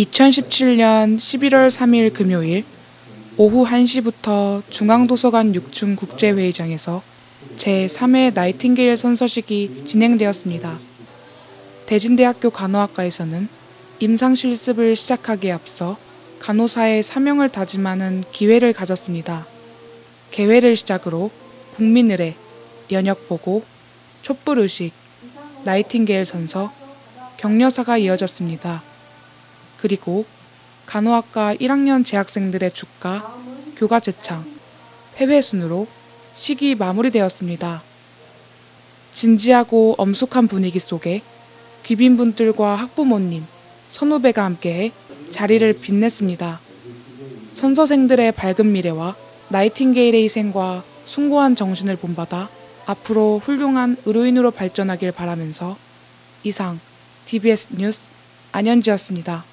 2017년 11월 3일 금요일 오후 1시부터 중앙도서관 6층 국제회의장에서 제3회 나이팅게일 선서식이 진행되었습니다. 대진대학교 간호학과에서는 임상 실습을 시작하기에 앞서 간호사의 사명을 다짐하는 기회를 가졌습니다. 개회를 시작으로 국민의례, 연역보고, 촛불의식, 나이팅게일 선서, 격려사가 이어졌습니다. 그리고 간호학과 1학년 재학생들의 축가, 교가 제창, 회회 순으로 식이 마무리되었습니다. 진지하고 엄숙한 분위기 속에 귀빈분들과 학부모님, 선후배가 함께해 자리를 빛냈습니다. 선서생들의 밝은 미래와 나이팅게일의 희생과 숭고한 정신을 본받아 앞으로 훌륭한 의료인으로 발전하길 바라면서 이상 TBS 뉴스 안현지였습니다.